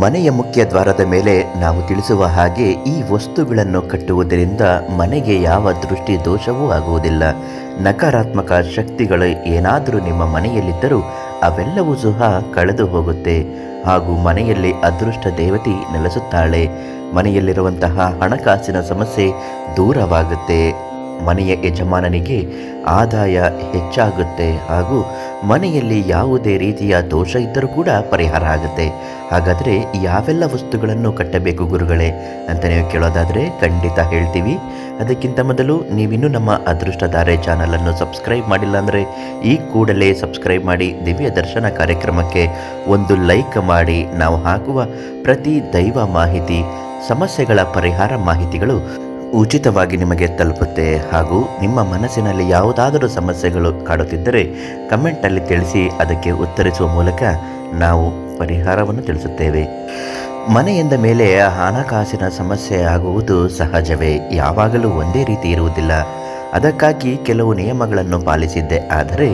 ಮನೆಯ ಮುಖ್ಯ ದ್ವಾರದ ಮೇಲೆ ನಾವು ತಿಳಿಸುವ ಹಾಗೆ ಈ ವಸ್ತುಗಳನ್ನು ಕಟ್ಟುವುದರಿಂದ ಮನೆಗೆ ಯಾವ ದೃಷ್ಟಿ ದೋಷವೂ ಆಗುವುದಿಲ್ಲ. ನಕಾರಾತ್ಮಕ ಶಕ್ತಿಗಳು ಏನಾದರೂ ನಿಮ್ಮ ಮನೆಯಲ್ಲಿದ್ದರೂ ಅವೆಲ್ಲವೂ ಸಹ ಕಳೆದು ಹೋಗುತ್ತೆ. ಹಾಗೂ ಮನೆಯಲ್ಲಿ ಅದೃಷ್ಟ ದೇವತೆ ನೆಲೆಸುತ್ತಾಳೆ. ಮನೆಯಲ್ಲಿರುವಂತಹ ಹಣಕಾಸಿನ ಸಮಸ್ಯೆ ದೂರವಾಗುತ್ತೆ. ಮನೆಯ ಯಜಮಾನನಿಗೆ ಆದಾಯ ಹೆಚ್ಚಾಗುತ್ತೆ ಹಾಗೂ ಮನೆಯಲ್ಲಿ ಯಾವುದೇ ರೀತಿಯ ದೋಷ ಇದ್ದರೂ ಕೂಡ ಪರಿಹಾರ ಆಗುತ್ತೆ. ಹಾಗಾದರೆ ಯಾವೆಲ್ಲ ವಸ್ತುಗಳನ್ನು ಕಟ್ಟಬೇಕು ಗುರುಗಳೇ? ಅಂತ ನೀವು ಕೇಳೋದಾದರೆ ಖಂಡಿತ ಹೇಳ್ತೀವಿ. ಅದಕ್ಕಿಂತ ಮೊದಲು ನೀವಿನ್ನೂ ನಮ್ಮ ಅದೃಷ್ಟಧಾರೆ ಚಾನಲನ್ನು ಸಬ್ಸ್ಕ್ರೈಬ್ ಮಾಡಿಲ್ಲ ಅಂದರೆ ಈ ಕೂಡಲೇ ಸಬ್ಸ್ಕ್ರೈಬ್ ಮಾಡಿ ದಿವ್ಯ ದರ್ಶನ ಕಾರ್ಯಕ್ರಮಕ್ಕೆ ಒಂದು ಲೈಕ್ ಮಾಡಿ. ನಾವು ಹಾಕುವ ಪ್ರತಿ ದೈವ ಮಾಹಿತಿ, ಸಮಸ್ಯೆಗಳ ಪರಿಹಾರ ಮಾಹಿತಿಗಳು ಉಚಿತವಾಗಿ ನಿಮಗೆ ತಲುಪುತ್ತೆ ಹಾಗೂ ನಿಮ್ಮ ಮನಸ್ಸಿನಲ್ಲಿ ಯಾವುದಾದರೂ ಸಮಸ್ಯೆಗಳು ಕಾಡುತ್ತಿದ್ದರೆ ಕಮೆಂಟಲ್ಲಿ ತಿಳಿಸಿ ಅದಕ್ಕೆ ಉತ್ತರಿಸುವ ಮೂಲಕ ನಾವು ಪರಿಹಾರವನ್ನು ತಿಳಿಸುತ್ತೇವೆ. ಮನೆಯಿಂದ ಮೇಲೆ ಹಣಕಾಸಿನ ಸಮಸ್ಯೆ ಆಗುವುದು ಸಹಜವೇ, ಯಾವಾಗಲೂ ಒಂದೇ ರೀತಿ ಇರುವುದಿಲ್ಲ. ಅದಕ್ಕಾಗಿ ಕೆಲವು ನಿಯಮಗಳನ್ನು ಪಾಲಿಸಿದ್ದೆ, ಆದರೆ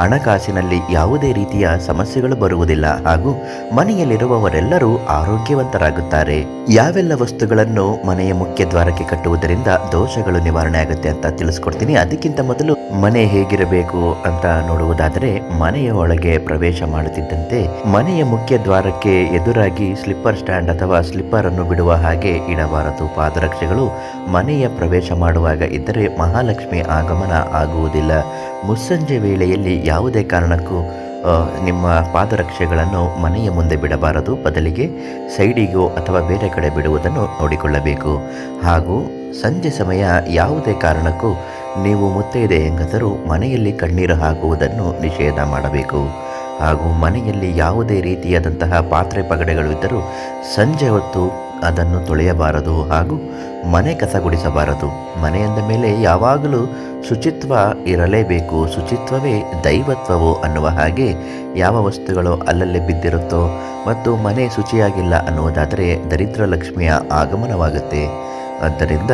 ಹಣಕಾಸಿನಲ್ಲಿ ಯಾವುದೇ ರೀತಿಯ ಸಮಸ್ಯೆಗಳು ಬರುವುದಿಲ್ಲ ಹಾಗೂ ಮನೆಯಲ್ಲಿರುವವರೆಲ್ಲರೂ ಆರೋಗ್ಯವಂತರಾಗುತ್ತಾರೆ. ಯಾವೆಲ್ಲ ವಸ್ತುಗಳನ್ನು ಮನೆಯ ಮುಖ್ಯ ದ್ವಾರಕ್ಕೆ ಕಟ್ಟುವುದರಿಂದ ದೋಷಗಳು ನಿವಾರಣೆ ಆಗುತ್ತೆ ಅಂತ ತಿಳಿಸ್ಕೊಡ್ತೀನಿ. ಅದಕ್ಕಿಂತ ಮೊದಲು ಮನೆ ಹೇಗಿರಬೇಕು ಅಂತ ನೋಡುವುದಾದರೆ ಮನೆಯ ಒಳಗೆ ಪ್ರವೇಶ ಮಾಡುತ್ತಿದ್ದಂತೆ ಮನೆಯ ಮುಖ್ಯ ದ್ವಾರಕ್ಕೆ ಎದುರಾಗಿ ಸ್ಲಿಪ್ಪರ್ ಸ್ಟ್ಯಾಂಡ್ ಅಥವಾ ಸ್ಲಿಪ್ಪರ್ ಅನ್ನು ಬಿಡುವ ಹಾಗೆ ಇಡಬಾರದು. ಪಾದರಕ್ಷೆಗಳು ಮನೆಯ ಪ್ರವೇಶ ಮಾಡುವಾಗ ಇದ್ದರೆ ಮಹಾಲಕ್ಷ್ಮಿ ಆಗಮನ ಆಗುವುದಿಲ್ಲ. ಮುಸ್ಸಂಜೆ ವೇಳೆಯಲ್ಲಿ ಯಾವುದೇ ಕಾರಣಕ್ಕೂ ನಿಮ್ಮ ಪಾದರಕ್ಷೆಗಳನ್ನು ಮನೆಯ ಮುಂದೆ ಬಿಡಬಾರದು. ಬದಲಿಗೆ ಸೈಡಿಗೋ ಅಥವಾ ಬೇರೆ ಕಡೆ ಬಿಡುವುದನ್ನು ನೋಡಿಕೊಳ್ಳಬೇಕು. ಹಾಗೂ ಸಂಜೆ ಸಮಯ ಯಾವುದೇ ಕಾರಣಕ್ಕೂ ನೀವು ಮುತ್ತೈದೆ ಹೆಂಗಸರು ಮನೆಯಲ್ಲಿ ಕಣ್ಣೀರು ಹಾಕುವುದನ್ನು ನಿಷೇಧ ಮಾಡಬೇಕು. ಹಾಗೂ ಮನೆಯಲ್ಲಿ ಯಾವುದೇ ರೀತಿಯಾದಂತಹ ಪಾತ್ರೆ ಪಗಡೆಗಳು ಇದ್ದರೂ ಸಂಜೆ ಹೊತ್ತು ಅದನ್ನು ತೊಳೆಯಬಾರದು. ಹಾಗೂ ಮನೆ ಕಸಗುಡಿಸಬಾರದು. ಗುಡಿಸಬಾರದು ಮನೆಯಂದ ಮೇಲೆ ಯಾವಾಗಲೂ ಶುಚಿತ್ವ ಇರಲೇಬೇಕು. ಶುಚಿತ್ವವೇ ದೈವತ್ವವು ಅನ್ನುವ ಹಾಗೆ ಯಾವ ವಸ್ತುಗಳು ಅಲ್ಲಲ್ಲೇ ಬಿದ್ದಿರುತ್ತೋ ಮತ್ತು ಮನೆ ಶುಚಿಯಾಗಿಲ್ಲ ಅನ್ನುವುದಾದರೆ ದರಿದ್ರ ಲಕ್ಷ್ಮಿಯ ಆಗಮನವಾಗುತ್ತೆ. ಆದ್ದರಿಂದ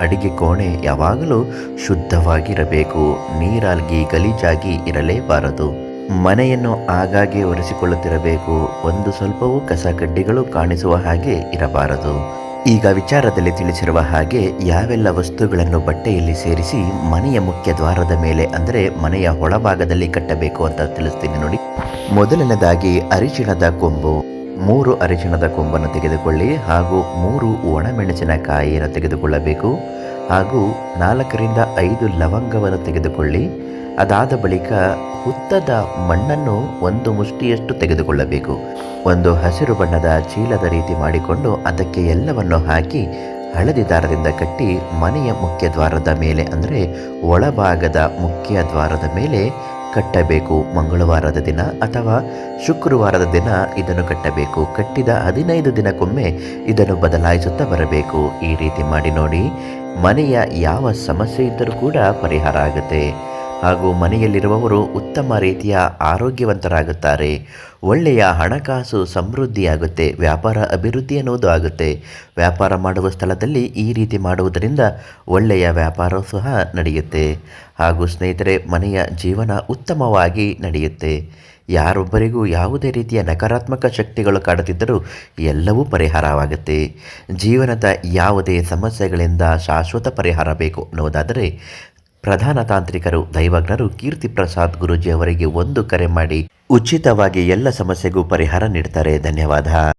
ಅಡಿಗೆ ಕೋಣೆ ಯಾವಾಗಲೂ ಶುದ್ಧವಾಗಿರಬೇಕು. ನೀರಾಗಿ ಗಲೀಜಾಗಿ ಇರಲೇಬಾರದು. ಮನೆಯನ್ನು ಆಗಾಗ್ಗೆ ಒರೆಸಿಕೊಳ್ಳುತ್ತಿರಬೇಕು. ಒಂದು ಸ್ವಲ್ಪವೂ ಕಸ ಕಡ್ಡಿಗಳು ಕಾಣಿಸುವ ಹಾಗೆ ಇರಬಾರದು. ಈಗ ವಿಚಾರದಲ್ಲಿ ತಿಳಿಸಿರುವ ಹಾಗೆ ಯಾವೆಲ್ಲ ವಸ್ತುಗಳನ್ನು ಬಟ್ಟೆಯಲ್ಲಿ ಸೇರಿಸಿ ಮನೆಯ ಮುಖ್ಯ ದ್ವಾರದ ಮೇಲೆ ಅಂದರೆ ಮನೆಯ ಒಳಭಾಗದಲ್ಲಿ ಕಟ್ಟಬೇಕು ಅಂತ ತಿಳಿಸ್ತೀನಿ ನೋಡಿ. ಮೊದಲನೇದಾಗಿ ಅರಿಶಿಣದ ಕೊಂಬು. ಮೂರು ಅರಿಶಿಣದ ಕೊಂಬನ್ನು ತೆಗೆದುಕೊಳ್ಳಿ ಹಾಗೂ ಮೂರು ಒಣಮೆಣಸಿನಕಾಯಿಯನ್ನು ತೆಗೆದುಕೊಳ್ಳಬೇಕು. ಹಾಗೂ ನಾಲ್ಕರಿಂದ ಐದು ಲವಂಗವನ್ನು ತೆಗೆದುಕೊಳ್ಳಿ. ಅದಾದ ಬಳಿಕ ಹುತ್ತದ ಮಣ್ಣನ್ನು ಒಂದು ಮುಷ್ಟಿಯಷ್ಟು ತೆಗೆದುಕೊಳ್ಳಬೇಕು. ಒಂದು ಹಸಿರು ಬಣ್ಣದ ಚೀಲದ ರೀತಿ ಮಾಡಿಕೊಂಡು ಅದಕ್ಕೆ ಎಲ್ಲವನ್ನು ಹಾಕಿ ಹಳದಿ ದಾರದಿಂದ ಕಟ್ಟಿ ಮನೆಯ ಮುಖ್ಯ ದ್ವಾರದ ಮೇಲೆ ಅಂದರೆ ಒಳಭಾಗದ ಮುಖ್ಯ ದ್ವಾರದ ಮೇಲೆ ಕಟ್ಟಬೇಕು. ಮಂಗಳವಾರದ ದಿನ ಅಥವಾ ಶುಕ್ರವಾರದ ದಿನ ಇದನ್ನು ಕಟ್ಟಬೇಕು. ಕಟ್ಟಿದ ಹದಿನೈದು ದಿನಕ್ಕೊಮ್ಮೆ ಇದನ್ನು ಬದಲಾಯಿಸುತ್ತಾ ಬರಬೇಕು. ಈ ರೀತಿ ಮಾಡಿ ನೋಡಿ. ಮನೆಯ ಯಾವ ಸಮಸ್ಯೆ ಇದ್ದರೂ ಕೂಡ ಪರಿಹಾರ ಆಗುತ್ತೆ. ಹಾಗೂ ಮನೆಯಲ್ಲಿರುವವರು ಉತ್ತಮ ರೀತಿಯ ಆರೋಗ್ಯವಂತರಾಗುತ್ತಾರೆ. ಒಳ್ಳೆಯ ಹಣಕಾಸು ಸಮೃದ್ಧಿಯಾಗುತ್ತೆ, ವ್ಯಾಪಾರ ಅಭಿವೃದ್ಧಿ ಅನ್ನೋದು ಆಗುತ್ತೆ. ವ್ಯಾಪಾರ ಮಾಡುವ ಸ್ಥಳದಲ್ಲಿ ಈ ರೀತಿ ಮಾಡುವುದರಿಂದ ಒಳ್ಳೆಯ ವ್ಯಾಪಾರ ಸಹ ನಡೆಯುತ್ತೆ. ಹಾಗೂ ಸ್ನೇಹಿತರೆ, ಮನೆಯ ಜೀವನ ಉತ್ತಮವಾಗಿ ನಡೆಯುತ್ತೆ. ಯಾರೊಬ್ಬರಿಗೂ ಯಾವುದೇ ರೀತಿಯ ನಕಾರಾತ್ಮಕ ಶಕ್ತಿಗಳು ಕಾಡುತ್ತಿದ್ದರೂ ಎಲ್ಲವೂ ಪರಿಹಾರವಾಗುತ್ತೆ. ಜೀವನದ ಯಾವುದೇ ಸಮಸ್ಯೆಗಳಿಂದ ಶಾಶ್ವತ ಪರಿಹಾರ ಬೇಕು ಅನ್ನುವುದಾದರೆ ಪ್ರಧಾನ ತಾಂತ್ರಿಕರು, ದೈವಜ್ಞರು ಕೀರ್ತಿ ಪ್ರಸಾದ್ ಗುರೂಜಿ ಅವರಿಗೆ ಒಂದು ಕರೆ ಮಾಡಿ, ಉಚಿತವಾಗಿ ಎಲ್ಲ ಸಮಸ್ಯೆಗೂ ಪರಿಹಾರ ನೀಡ್ತಾರೆ. ಧನ್ಯವಾದ.